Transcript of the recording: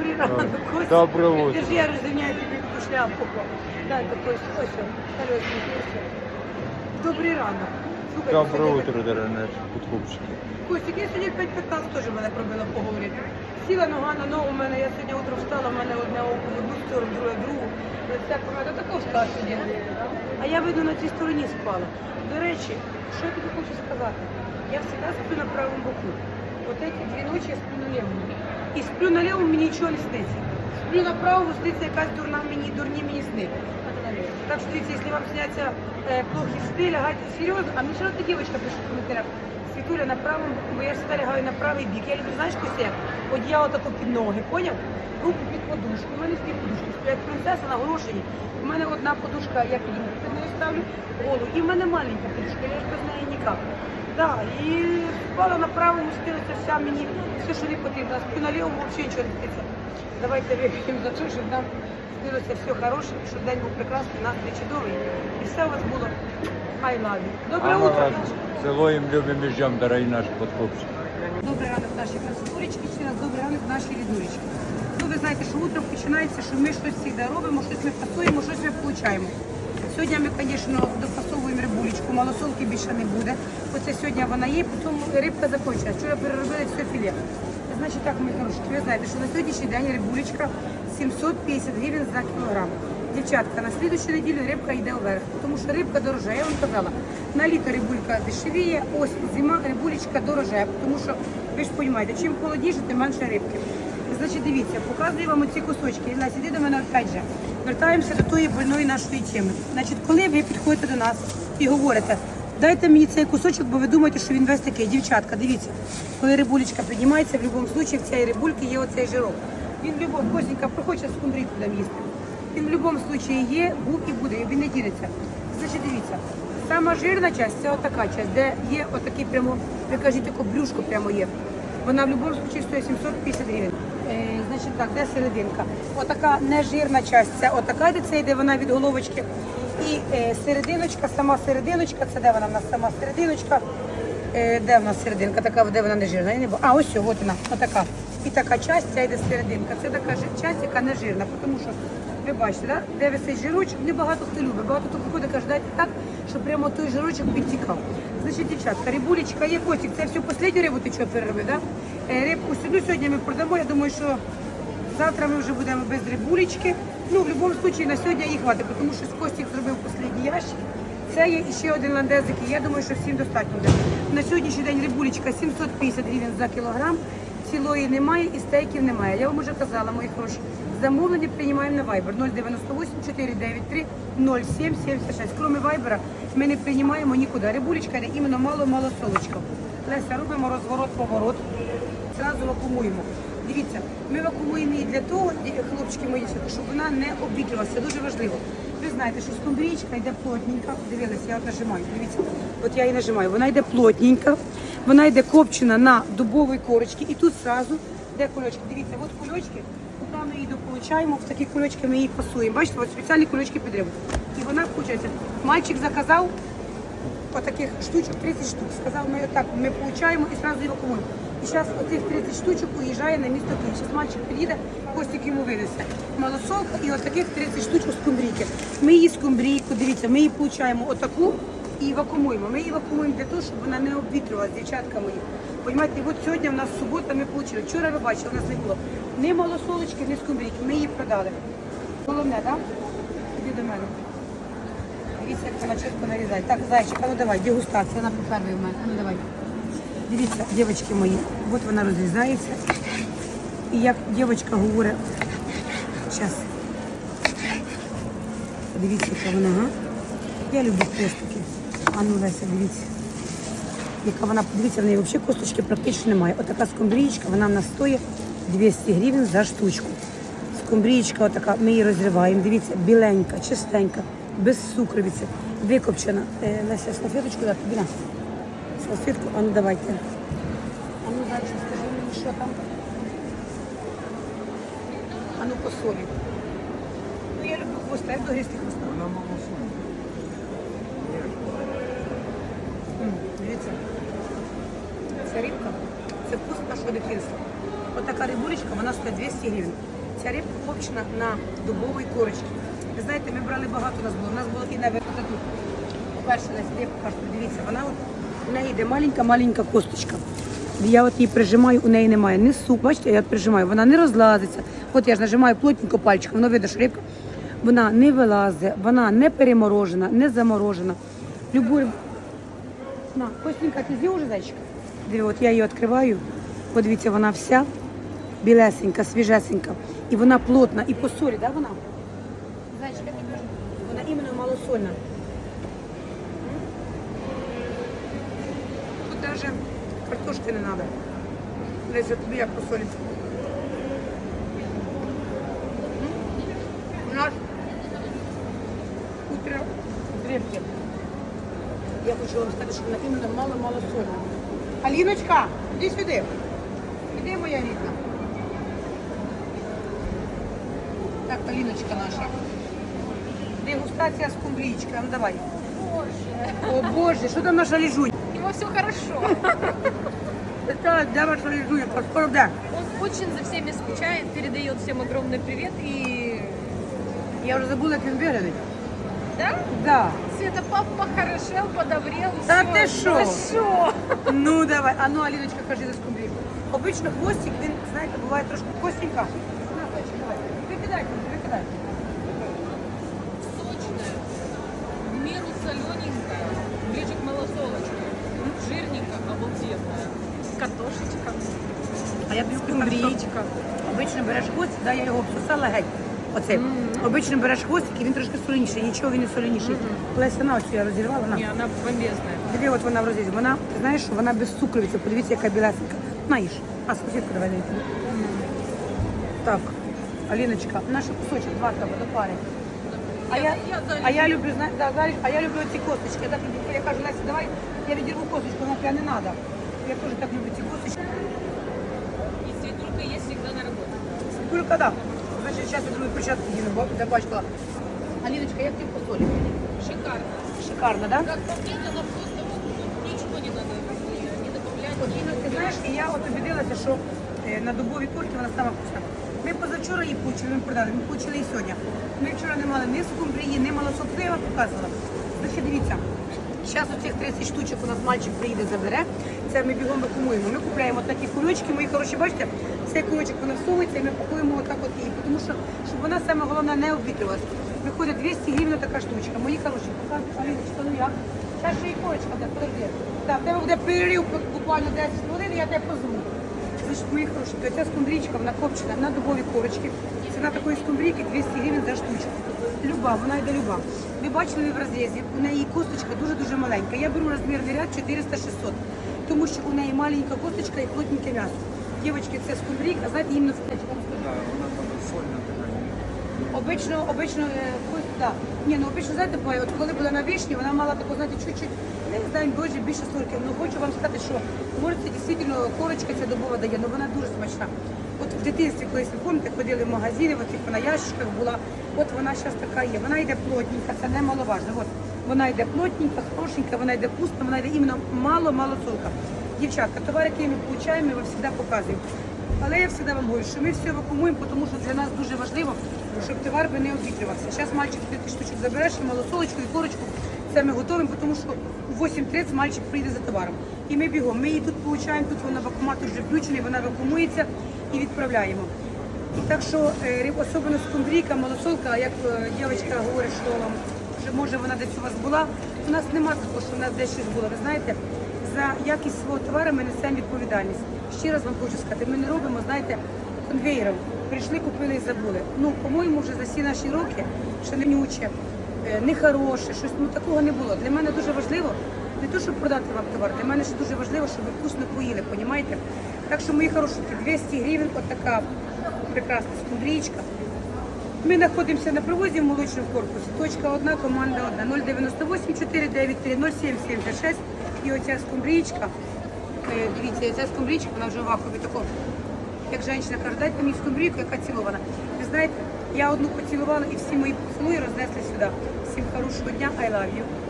Добрий ранок, Костя. Доброе утро. Держи, я розрівняю тобі таку шляпку. Дай такой, ось, колесенький, ось. Добрий ранок. Слухай, Доброе сьогодні- утро, дорогие наши подкупщики. Костик, я сьогодні 5.15 теж мене пробила поговорити. Сіла нога на ногу, у мене, я сьогодні утром встала, в мене одне око в одну сторону, друге в другу. Лице померла, тако встала сьогодні. А я видно на цій стороні спала. До речі, що я тобі хочу сказати? Я завжди сплю на правому боку. От ці дві ночі я сплю на лівому. І сплю на лівому, мені нічого не сниться. Сплю на правому, сниться якась дурна мені, дурні мені сни. Так що якщо вам сняться е, плохі сни, лягайте серйозно. А мені ще одна дівчинка пише в коментарях. Світуля на правому, бо я завжди лягаю на правий бік. Я люблю, знаєш, Костя, як? одіяло тако під ноги, поняв? Руку під подушку. У мене дві подушки. Стоять принцеса на горошині. У мене одна подушка, я під руку під нею ставлю голову. І в мене маленька подушка, я ж без неї ніяк. Да, і спала на правому, стилиться вся мені, все, що не потрібно. А на лівому взагалі нічого не ститься. Давайте вип'ємо за те, щоб нам снилося все хороше, щоб день був прекрасний, настрій чудовий. І все у вас було I love you. Доброе А утро. вас целуем, любим и ждем, дорогие наши подкупщики. Добрий ранок наші красотулечки, ще раз добрий ранок наші рідулечки. Ну, ви знаєте, що утром починається, що ми щось завжди робимо, щось ми фасуємо, щось ми получаємо. Сьогодні ми, звісно, дофасовуємо рибулечку, малосолки більше не буде. Оце сьогодні вона є, потім рибка закінчилась. Вчора переробили все філе. Значить так, мої хороші, ви знаєте, що на сьогоднішній день рибулечка 750 гривень за кілограм. Дівчатка, на слідущу неділю рибка йде вверх, тому що рибка дорожає, я вам казала. На літо рибулька дешевіє, ось зима рибулечка дорожає, тому що ви ж розумієте, чим холодніше, тим менше рибки. Значить, дивіться, показую вам оці кусочки. Леся, іди до мене опять же. Вертаємося до тої больної нашої теми. Значить, коли ви підходите до нас і говорите, дайте мені цей кусочок, бо ви думаєте, що він весь такий. Дівчатка, дивіться, коли рибулечка піднімається, в будь-якому випадку в цієї рибульки є оцей жирок. Він в будь-якому Костенька, проходь зараз скумбрійку дам їсти. Він в будь-якому випадку є, був і буде, він не ділиться. Значить, дивіться, сама жирна часть це отака часть, де є отакий прямо, ви кажете, таке брюшко прямо є. Вона в будь-якому випадку стоїть 750 гривень. Значить так, де серединка? Отака нежирна часть, це отака, де це йде вона від головочки. І е, серединочка, сама серединочка, це де вона в нас сама серединочка. Е, де в нас серединка, така, де вона не жирна? Не. А, ось от вона, отака. І така часть, ця йде серединка. Це така часть, яка не жирна, тому що ви бачите, да? де висить жирочок, не багато хто любить. Багато хто приходить, каже, дайте так, щоб прямо той жирочок підтікав. Значить, дівчатка, рибулечка є котик. Це все останню рибу ти що переробив, да? Е, Рибку сюди сьогодні ми продамо. Я думаю, що завтра ми вже будемо без рибулечки. Ну, в будь-якому випадку на сьогодні їх хватить, тому що з Костік зробив останній ящик. Це є ще один ландезик, і я думаю, що всім достатньо буде. На сьогоднішній день рибулечка 750 гривень за кілограм. Цілої немає і стейків немає. Я вам вже казала, мої хороші. Замовлення приймаємо на Viber 098 493 0776. Кроме Viber ми не приймаємо нікуди. Рибулечка йде іменно мало-мало солочка. Леся, робимо розворот-поворот. Зразу вакуумуємо. Дивіться, ми вакуумуємо її для того, хлопчики мої, щоб вона не обвітрювалася. Це дуже важливо. Ви знаєте, що скумбрічка йде плотненька. Дивилися, я от нажимаю. Дивіться, от я її нажимаю. Вона йде плотненька, вона йде копчена на дубовій корочці. І тут зразу де кульочки. Дивіться, от кульочки, куди ми її дополучаємо, в такі кульочки ми її фасуємо. Бачите, от спеціальні кульочки під. І вона виходить. Мальчик заказав отаких штучок 30 штук. Сказав, ми отак ми получаємо і одразу евакуємо. І зараз оцих 30 штучок уїжджає на місто Київ. Зараз мальчик під'їде, Костик йому винесе. Малосолка і отаких 30 штучок скумбрійки. Ми її скумбрійку, дивіться, ми її получаємо отаку і вакуумуємо. Ми її вакуумуємо для того, щоб вона не обвітрювалася, дівчатка мої. Понімаєте, от сьогодні в нас субота, ми отримали. Вчора ви бачили, у нас не було ні малосолочки, ні скумбрійки. Ми її продали. Головне, так? Іди до мене. Дивіться, як вона чітко нарізає. Так, зайчик, ну давай, дегустація, вона попервий в мене. Ну давай. Дивіться, дівчатки мої, от вона розрізається. І як дівчинка говорить, зараз. Дивіться, яка вона, га? Я люблю костики. А ну, Леся, дивіться. Яка вона, дивіться, в неї взагалі косточки практично немає. Отака скумбрієчка, вона в нас стоїть 200 гривень за штучку. Скумбрієчка отака, ми її розриваємо. Дивіться, біленька, чистенька, без сукровиці, викопчена. Е, Леся, салфеточку дати, біля. Салфетку, а ну давайте. А ну далі, скажи мені, що там. А ну по солі. Ну я люблю хвоста, як до грізки хвоста. М, Дивіться. Це рибка, це вкус нашого дитинства. Отака рибулечка, вона стоїть 200 гривень. Ця рибка копчена на дубовій корочці. Ви знаєте, ми брали багато у нас було. У нас було і на тут. По-перше, дивіться, вона от, у неї йде маленька-маленька косточка. Я от її прижимаю, у неї немає ні суп. Бачите, я прижимаю, вона не розлазиться. От я ж нажимаю плотненько пальчиком, воно видно, що рибка. Вона не вилазить, вона не переморожена, не заморожена. Любу на, Костенька, ти з'їв уже зайчика? Диви, от я її відкриваю. Подивіться, вона вся білесенька, свіжесенька. І вона плотна, і по солі, да, вона? Зайчика, вона іменно малосольна. Даже картошки не треба. От тобі як по У нас утро древки. Я хочу вам сказати, що вона іменно мало-мало сольна. Аліночка, іди сюди. Іди, моя рідна. Так, Аліночка наша. Дегустація. А Ну давай. Боже, О Боже, що там наша ліжунь? у него все хорошо. Це де ваша ліжунька? Скоро де? Он очень за всеми скучает, передает всем огромный привет и... Я вже забула, як він виглядить. Да? Да. Света, пап похорошел, подобрел. Да всё, ты шо? Хорошо. Ну давай. А ну, Аліночка, кажи за скумбрійку. Обично хвостик, він, знаєте, буває трошки костенька. На, зайчик, давай. Викидай, викидай. Сочная, в меру солененькая, ближе к малосолочке. Жирненько, обалденная. Картошечка, А я б'ю скумбричка. Обично береш хвостик, да, я його обсосала геть. Оцей. Обично береш хвостик, і він трошки солоніший, нічого він не солоніший. Леся на оцю я розірвала. На. Не, она бомбезная. Диви, от вона в розрізі. Вона, ти знаєш, вона без цукровиці. Подивіться, яка білесенька. На, їж. А, сусідку давай тобі. Так, Аліночка, наш кусочок, два треба до пари. А я, а я люблю, знаєш, да, знаєш, а я люблю ці косточки. Я так люблю, я кажу, Леся, давай, я відірву косточку, вона каже, не треба. Я теж так люблю ці косточки. И светулька есть всегда на работе. Кулька, да. Значить, зараз я думаю, початку їду, бо забачила. Аліночка, як ти по солі? Шикарно. Шикарно, да? Как по мне, она просто вот ничего не надо не- добавлять. От, і, ти знаєш, і я от убедилася, що е, на дубовій курці вона сама вкусна. Ми позавчора її получили, ми продали, ми получили і сьогодні. Ми вчора не мали ні скумбрії, ні малосолки, я вам показувала. Значить, дивіться, зараз оцих 30 штучок у нас мальчик приїде, забере. Це ми бігом вакуумуємо. Ми купляємо такі кульочки, мої хороші, бачите, цей кульочок вона всовується і ми пакуємо отак от її, тому що щоб вона саме головне не обвітрювалася. Виходить 200 гривень така штучка. Мої хороші, показуйте, Аліночка, ну як? Зараз ще і корочка буде, подожди. Так, в тебе буде перерив буквально 10 хвилин, я тебе позву. Значить, мої хороші, ця скумбрічка, вона копчена на дубовій корочці. Ціна такої скумбрійки 200 гривень за штучку. Люба, вона йде люба. Ви бачили в розрізі, у неї косточка дуже-дуже маленька. Я беру розмірний ряд 400-600, тому що у неї маленька косточка і плотненьке м'ясо. Дівчатки, це скумбрійка, знаєте, іменно в Обично, обично, е, да. Ні, ну обично, знаєте, от коли була на вишні, вона мала таку, знаєте, чуть-чуть, не знаю, більше, більше сорки. Ну хочу вам сказати, що може це дійсно корочка ця добова дає, але вона дуже смачна. От в дитинстві, колись ви пам'ятаєте, ходили в магазини, от їх на ящиках була, от вона зараз така є. Вона йде плотненька, це немаловажно. От вона йде плотненька, хорошенька, вона йде вкусна, вона йде іменно мало-мало солка. Дівчатка, товар, який ми получаємо, ми вам завжди показуємо. Але я завжди вам говорю, що ми все вакуумуємо, тому що для нас дуже важливо, щоб товар би не обвітрювався. Зараз мальчик 5 штучок забереш, і малосолочку, і корочку. Це ми готуємо, тому що в 8.30 мальчик прийде за товаром. І ми бігом. Ми її тут получаємо, тут вона вакууматор вже включений, вона вакуумується і відправляємо. Так що е, особливо скумбрійка, малосолка, як е, дівчинка говорить, що, може вона десь у вас була. У нас нема такого, що у нас десь щось було. Ви знаєте, за якість свого товару ми несемо відповідальність. Ще раз вам хочу сказати, ми не робимо, знаєте, конвейером. Прийшли, купили і забули. Ну, по-моєму, вже за всі наші роки, що не нюче, е, щось ну такого не було. Для мене дуже важливо не то, щоб продати вам товар, для мене ще дуже важливо, щоб ви вкусно поїли, понімаєте? Так що, мої хорошенькі, 200 гривень, от така прекрасна скумбрічка. Ми знаходимося на привозі в молочному корпусі. Точка одна, команда одна. 098 493 0776. І оця скумбрічка, е, дивіться, ця скумбрічка, вона вже в вакові такого. Як жінка каже, дайте мені скумбрійку, яка цілована. Ви знаєте, я одну поцілувала і всі мої поцілуї рознесли сюди. Всім хорошого дня, I love you.